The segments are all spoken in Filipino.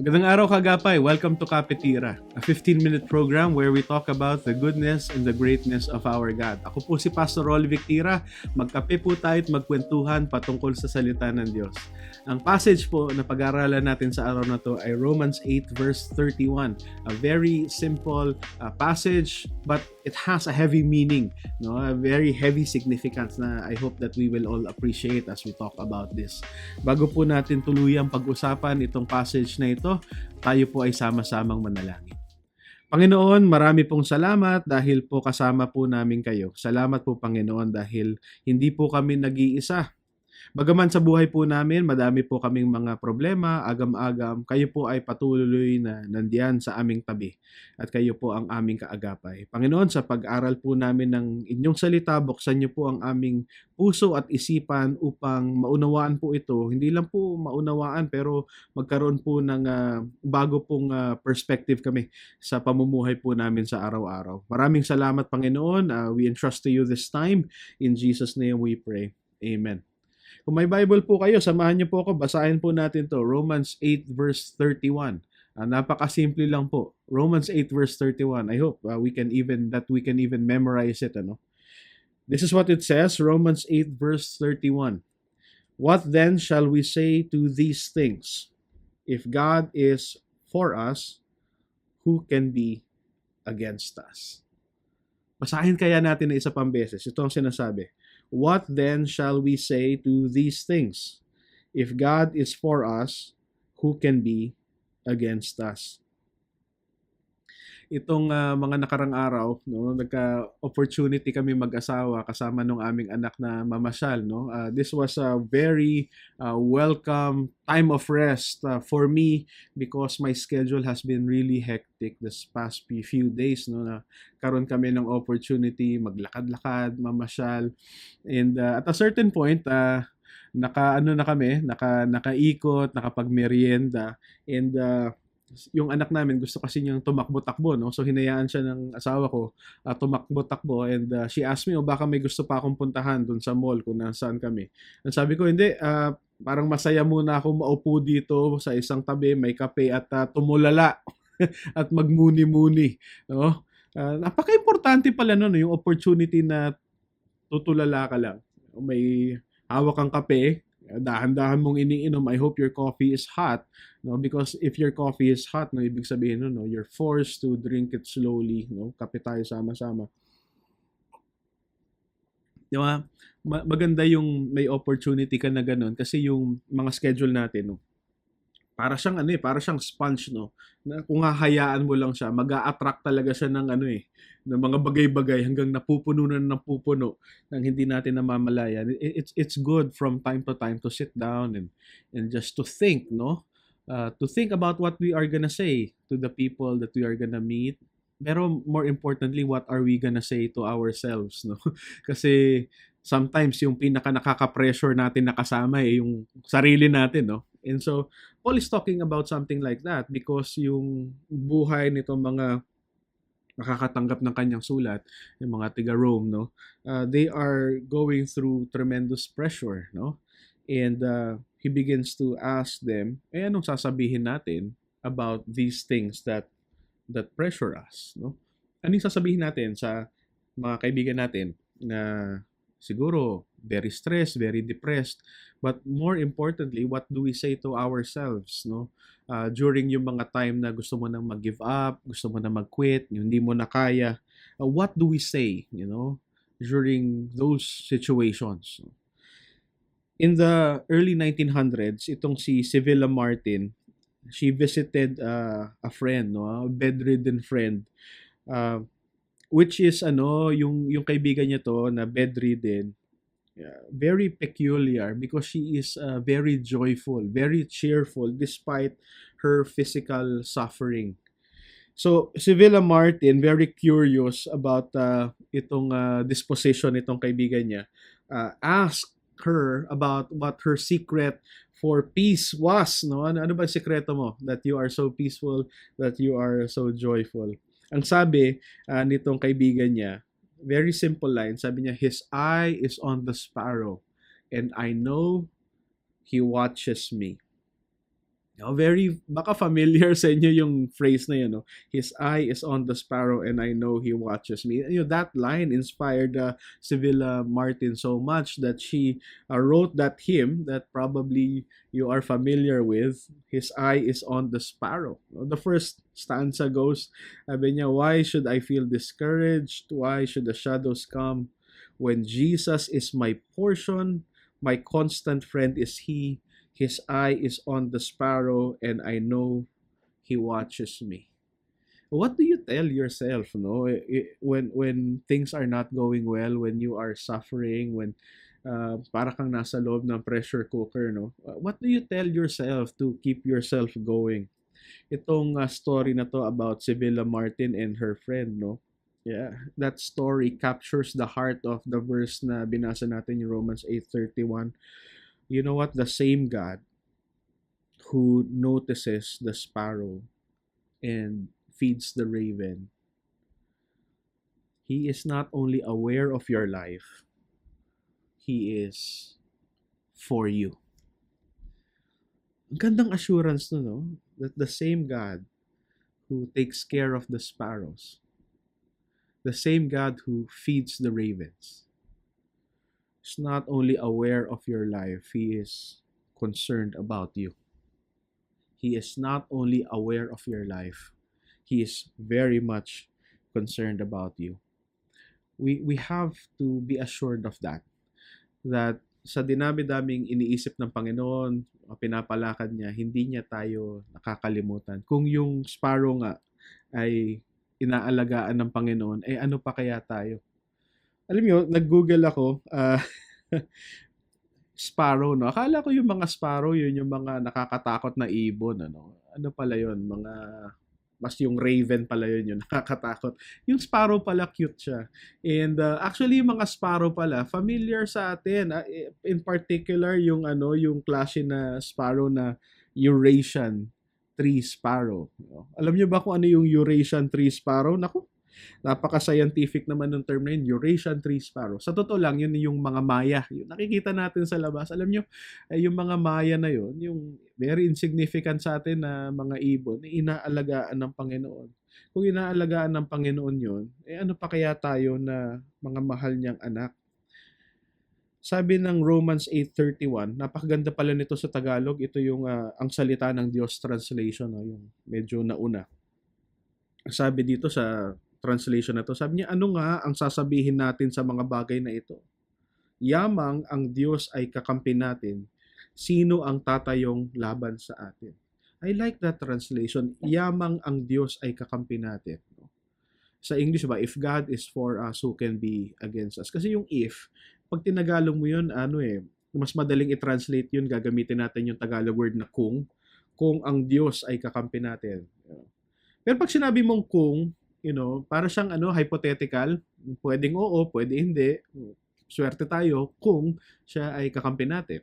Magandang araw kagapay. Welcome to Kapitira, a 15-minute program where we talk about the goodness and the greatness of our God. Ako po si Pastor Rolly Victira. Magkape po tayo at magkwentuhan patungkol sa salita ng Diyos. Ang passage po na pag-aaralan natin sa araw na to ay Romans 8 verse 31. A very simple uh, passage but it has a heavy meaning, no? A very heavy significance na I hope that we will all appreciate as we talk about this. Bago po natin tuluyang pag-usapan itong passage na ito, tayo po ay sama-samang manalangin. Panginoon, marami pong salamat dahil po kasama po namin kayo. Salamat po Panginoon dahil hindi po kami nag-iisa. Bagaman sa buhay po namin, madami po kaming mga problema, agam-agam, kayo po ay patuloy na nandiyan sa aming tabi at kayo po ang aming kaagapay. Panginoon, sa pag-aral po namin ng inyong salita, buksan niyo po ang aming puso at isipan upang maunawaan po ito. Hindi lang po maunawaan pero magkaroon po ng uh, bago pong uh, perspective kami sa pamumuhay po namin sa araw-araw. Maraming salamat Panginoon. Uh, we entrust to you this time. In Jesus' name we pray. Amen. Kung may Bible po kayo, samahan niyo po ako. Basahin po natin to Romans 8 verse 31. Uh, napakasimple lang po. Romans 8 verse 31. I hope uh, we can even that we can even memorize it ano. This is what it says, Romans 8 verse 31. What then shall we say to these things? If God is for us, who can be against us? Basahin kaya natin na isa pang beses. Ito ang sinasabi. What then shall we say to these things? If God is for us, who can be against us? Itong uh, mga nakarang araw, no, nagka-opportunity kami mag-asawa kasama nung aming anak na mamasyal. No? Uh, this was a very uh, welcome time of rest uh, for me because my schedule has been really hectic this past few days. No? Na karon kami ng opportunity maglakad-lakad, mamasyal. And uh, at a certain point, uh, naka ano na kami, naka nakaikot, nakapagmerienda and uh, yung anak namin gusto kasi niyang tumakbo-takbo no? So hinayaan siya ng asawa ko uh, tumakbo-takbo and uh, she asked me oh, baka may gusto pa akong puntahan doon sa mall kung nasaan kami. And sabi ko hindi uh, parang masaya muna ako maupo dito sa isang tabi may kape at uh, tumulala at magmuni-muni. No? Uh, napaka-importante pala no yung opportunity na tutulala ka lang. May hawak kang kape dahan-dahan mong iniinom, I hope your coffee is hot. No? Because if your coffee is hot, no, ibig sabihin no, no, you're forced to drink it slowly. No? Kape tayo sama-sama. Di ba? Maganda yung may opportunity ka na ganun kasi yung mga schedule natin, no? Para siyang ano eh, para siyang sponge no. Na kung hahayaan mo lang siya, mag-a-attract talaga siya ng ano eh, ng mga bagay-bagay hanggang napupuno na napupuno nang hindi natin namamalayan. It's it's good from time to time to sit down and and just to think, no? Uh, to think about what we are gonna say to the people that we are gonna meet. Pero more importantly, what are we gonna say to ourselves, no? Kasi sometimes yung pinaka nakaka-pressure natin nakasama eh, yung sarili natin, no? And so, Paul is talking about something like that because yung buhay nitong mga nakakatanggap ng kanyang sulat, yung mga tiga Rome, no, uh, they are going through tremendous pressure, no, and uh, he begins to ask them, eh anong sasabihin natin about these things that that pressure us, no? Anong sasabihin natin sa mga kaibigan natin na siguro very stressed, very depressed. But more importantly, what do we say to ourselves, no? Uh, during yung mga time na gusto mo nang mag-give up, gusto mo na mag-quit, hindi mo na kaya, uh, what do we say, you know, during those situations? In the early 1900s, itong si Sevilla Martin, she visited uh, a friend, no, a bedridden friend. Uh, which is ano, yung yung kaibigan niya to na bedridden, yeah, very peculiar because she is uh, very joyful, very cheerful despite her physical suffering. So, si Villa Martin, very curious about uh, itong uh, disposition itong kaibigan niya, uh, asked her about what her secret for peace was. No? Ano, ano ba sekreto mo? That you are so peaceful, that you are so joyful. Ang sabi uh, nitong kaibigan niya, very simple line, sabi niya, His eye is on the sparrow, and I know He watches me. No, very, baka familiar sa inyo yung phrase na yun, no? His eye is on the sparrow and I know he watches me. You know, that line inspired uh, Sevilla Martin so much that she uh, wrote that hymn that probably you are familiar with. His eye is on the sparrow. The first stanza goes, sabi niya, Why should I feel discouraged? Why should the shadows come? When Jesus is my portion, my constant friend is He. His eye is on the sparrow, and I know He watches me. What do you tell yourself, no? When when things are not going well, when you are suffering, when uh, para kang nasa loob ng pressure cooker, no? What do you tell yourself to keep yourself going? Itong uh, story na to about Sevilla Martin and her friend, no? Yeah, that story captures the heart of the verse na binasa natin in Romans 8:31 you know what? The same God who notices the sparrow and feeds the raven, He is not only aware of your life, He is for you. Ang gandang assurance no, no? That the same God who takes care of the sparrows, the same God who feeds the ravens, is not only aware of your life, He is concerned about you. He is not only aware of your life, He is very much concerned about you. We, we have to be assured of that. That sa dinami-daming iniisip ng Panginoon, pinapalakad niya, hindi niya tayo nakakalimutan. Kung yung sparrow nga ay inaalagaan ng Panginoon, eh ano pa kaya tayo? Alam niyo, nag-google ako, uh, sparrow, no? Akala ko yung mga sparrow, yun yung mga nakakatakot na ibon, ano? Ano pala yun? Mga, mas yung raven pala yun, yung nakakatakot. Yung sparrow pala, cute siya. And uh, actually, yung mga sparrow pala, familiar sa atin. Uh, in particular, yung ano, yung klase na sparrow na Eurasian tree sparrow. Alam niyo ba kung ano yung Eurasian tree sparrow? Naku, Napaka-scientific naman ng term na yun, Eurasian tree sparrow. Sa totoo lang, yun yung mga Maya. Yun, nakikita natin sa labas. Alam nyo, eh, yung mga Maya na yun, yung very insignificant sa atin na mga ibon, inaalagaan ng Panginoon. Kung inaalagaan ng Panginoon yun, eh ano pa kaya tayo na mga mahal niyang anak? Sabi ng Romans 8:31, napakaganda pala nito sa Tagalog. Ito yung uh, ang salita ng Diyos translation, no, yung medyo nauna. Sabi dito sa translation na to. Sabi niya, ano nga ang sasabihin natin sa mga bagay na ito? Yamang ang Diyos ay kakampi natin. Sino ang tatayong laban sa atin? I like that translation. Yamang ang Diyos ay kakampi natin. Sa English ba, if God is for us, who can be against us? Kasi yung if, pag tinagalog mo yun, ano eh, mas madaling i-translate yun, gagamitin natin yung Tagalog word na kung, kung ang Diyos ay kakampi natin. Pero pag sinabi mong kung, you know, para siyang ano, hypothetical, pwedeng oo, pwede hindi. Swerte tayo kung siya ay kakampi natin.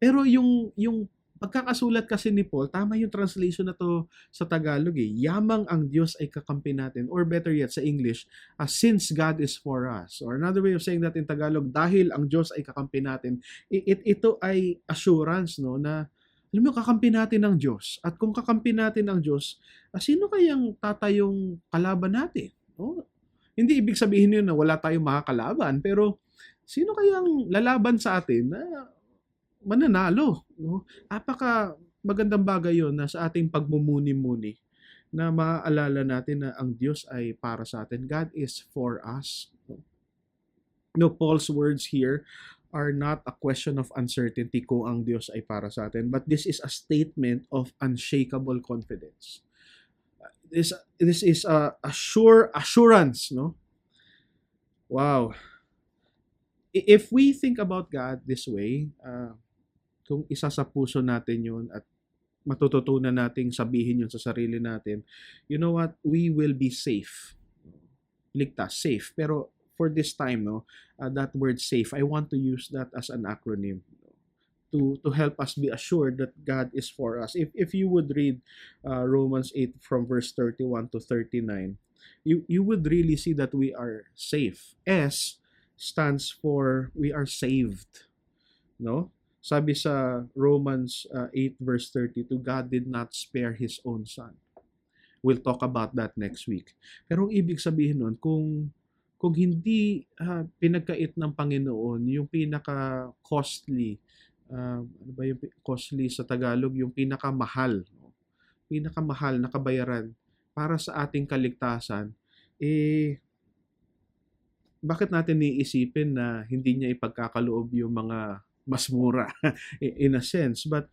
Pero yung yung pagkakasulat kasi ni Paul, tama yung translation na to sa Tagalog eh. Yamang ang Diyos ay kakampi natin. Or better yet, sa English, uh, since God is for us. Or another way of saying that in Tagalog, dahil ang Diyos ay kakampi natin. It, it, ito ay assurance no, na alam mo, kakampi natin ng Diyos. At kung kakampi natin ng Diyos, ah, sino kayang tatayong kalaban natin? Oh, hindi ibig sabihin yun na wala tayong makakalaban, pero sino kayang lalaban sa atin na mananalo? No? Apaka magandang bagay yon na sa ating pagmumuni-muni na maaalala natin na ang Diyos ay para sa atin. God is for us. No, Paul's words here are not a question of uncertainty kung ang Diyos ay para sa atin, but this is a statement of unshakable confidence. This, this is a, a sure assurance, no? Wow. If we think about God this way, uh, kung isa sa puso natin yun at matututunan nating sabihin yun sa sarili natin, you know what? We will be safe. Ligtas, safe. Pero for this time, no, uh, that word safe, I want to use that as an acronym to to help us be assured that God is for us. If if you would read uh, Romans 8 from verse 31 to 39, you you would really see that we are safe. S stands for we are saved. No? Sabi sa Romans uh, 8 verse 32, God did not spare His own Son. We'll talk about that next week. Pero ang ibig sabihin nun, kung kung hindi uh, pinagkait ng Panginoon yung pinaka costly uh, ano ba yung costly sa Tagalog yung pinakamahal no? pinakamahal na kabayaran para sa ating kaligtasan eh bakit natin iisipin na hindi niya ipagkakaloob yung mga mas mura in a sense but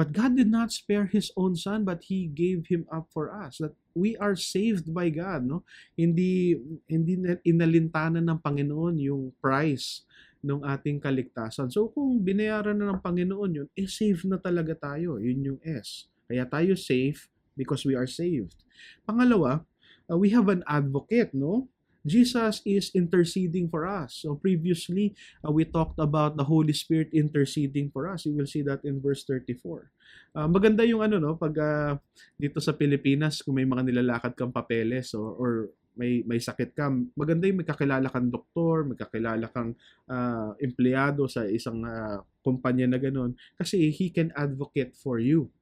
But God did not spare His own Son, but He gave Him up for us. That we are saved by God. No? Hindi, hindi inalintanan ng Panginoon yung price ng ating kaligtasan. So kung binayaran na ng Panginoon yun, eh safe na talaga tayo. Yun yung S. Kaya tayo safe because we are saved. Pangalawa, uh, we have an advocate, no? Jesus is interceding for us. So previously, uh, we talked about the Holy Spirit interceding for us. You will see that in verse 34. Uh, maganda yung ano no, pag uh, dito sa Pilipinas kung may mga nilalakad kang papeles or, or may may sakit ka, maganda yung may kakilala kang doktor, may kakilala kang uh, empleyado sa isang uh, kumpanya na ganun kasi he can advocate for you.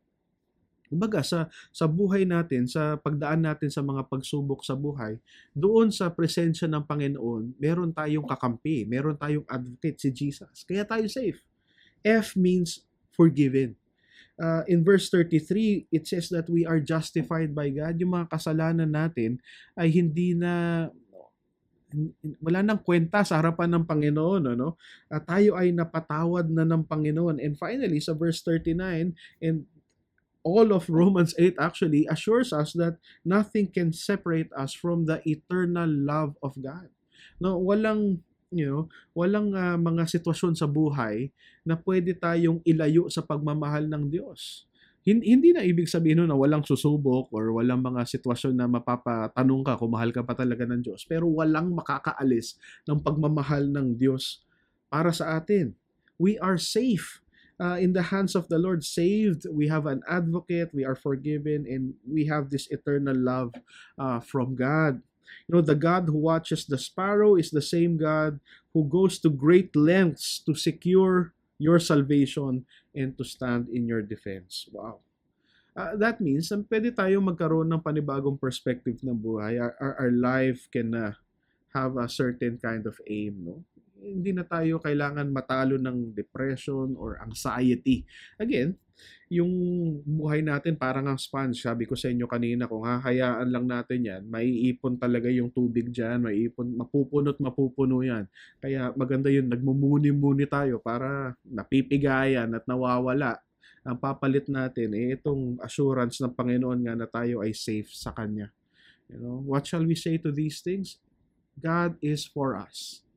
Kumbaga sa sa buhay natin, sa pagdaan natin sa mga pagsubok sa buhay, doon sa presensya ng Panginoon, meron tayong kakampi, meron tayong advocate si Jesus. Kaya tayo safe. F means forgiven. Uh, in verse 33, it says that we are justified by God. Yung mga kasalanan natin ay hindi na wala nang kwenta sa harapan ng Panginoon ano at tayo ay napatawad na ng Panginoon and finally sa verse 39 and all of Romans 8 actually assures us that nothing can separate us from the eternal love of God. No, walang you know, walang uh, mga sitwasyon sa buhay na pwede tayong ilayo sa pagmamahal ng Diyos. Hindi na ibig sabihin na walang susubok or walang mga sitwasyon na mapapatanong ka kung mahal ka pa talaga ng Diyos. Pero walang makakaalis ng pagmamahal ng Diyos para sa atin. We are safe uh, in the hands of the Lord, saved. We have an advocate. We are forgiven, and we have this eternal love uh, from God. You know, the God who watches the sparrow is the same God who goes to great lengths to secure your salvation and to stand in your defense. Wow. Uh, that means, um, pwede tayong magkaroon ng panibagong perspective ng buhay. Our, our, our life can uh, have a certain kind of aim, no? Hindi na tayo kailangan matalo ng depression or anxiety. Again, yung buhay natin parang ang sponge. Sabi ko sa inyo kanina, kung hahayaan lang natin yan, maiipon talaga yung tubig dyan, maiipon, mapupunot, mapupuno yan. Kaya maganda yun, nagmumuni-muni tayo para napipigayan at nawawala. Ang papalit natin, eh, itong assurance ng Panginoon nga na tayo ay safe sa Kanya. You know, what shall we say to these things? God is for us.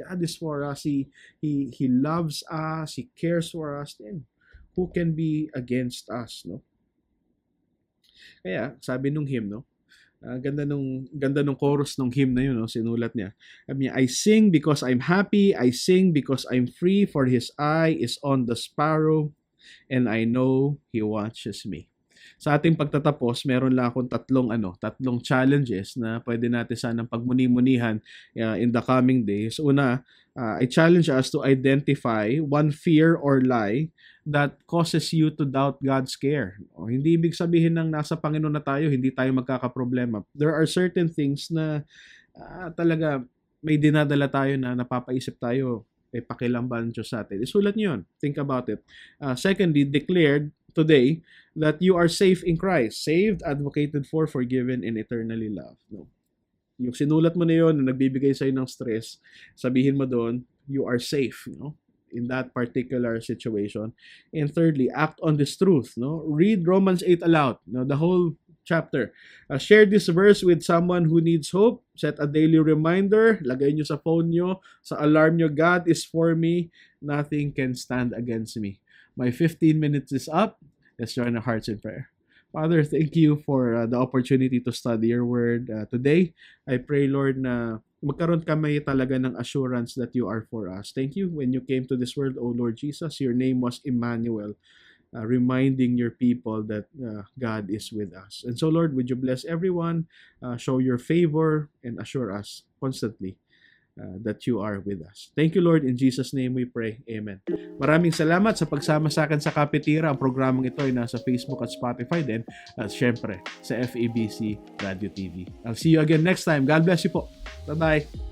God is for us, He, He, He loves us, He cares for us, then who can be against us, no? Kaya, sabi nung hymn, no? Uh, ganda nung ganda nung chorus nung hymn na yun, no? Sinulat niya. Sabi niya, I sing because I'm happy, I sing because I'm free, for His eye is on the sparrow, and I know He watches me sa ating pagtatapos, meron lang akong tatlong ano, tatlong challenges na pwede natin sanang pagmuni-munihan uh, in the coming days. Una, uh, I challenge us to identify one fear or lie that causes you to doubt God's care. O, hindi ibig sabihin ng nasa Panginoon na tayo, hindi tayo magkakaproblema. There are certain things na uh, talaga may dinadala tayo na napapaisip tayo, eh, pakilamban Diyos sa atin. Isulat niyo yun. Think about it. Uh, secondly, declared today that you are safe in Christ, saved, advocated for, forgiven, and eternally loved. No? Yung sinulat mo na yun, na nagbibigay sa'yo ng stress, sabihin mo doon, you are safe, no? in that particular situation. And thirdly, act on this truth. No, read Romans 8 aloud. No, the whole chapter. Uh, share this verse with someone who needs hope. Set a daily reminder. Lagay nyo sa phone nyo, sa alarm nyo. God is for me. Nothing can stand against me. My 15 minutes is up. Let's join our hearts in prayer. Father, thank you for uh, the opportunity to study your word uh, today. I pray, Lord, na magkaroon kami talaga ng assurance that you are for us. Thank you when you came to this world, O Lord Jesus. Your name was Emmanuel, uh, reminding your people that uh, God is with us. And so, Lord, would you bless everyone, uh, show your favor, and assure us constantly uh, that you are with us. Thank you, Lord. In Jesus' name we pray. Amen. Maraming salamat sa pagsama sa akin sa Kapitira. Ang programang ito ay nasa Facebook at Spotify din. At syempre, sa FEBC Radio TV. I'll see you again next time. God bless you po. Bye-bye.